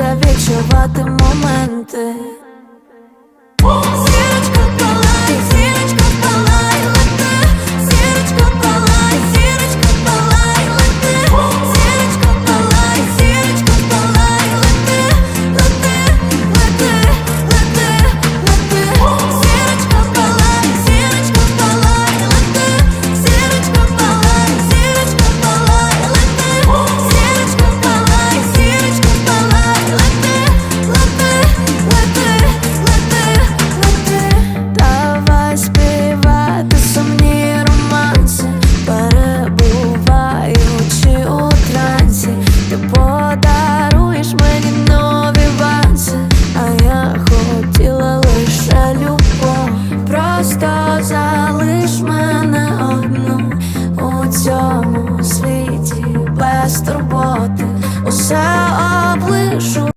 відчувати моменти залиш мене одну у цьому світі без турботи. Усе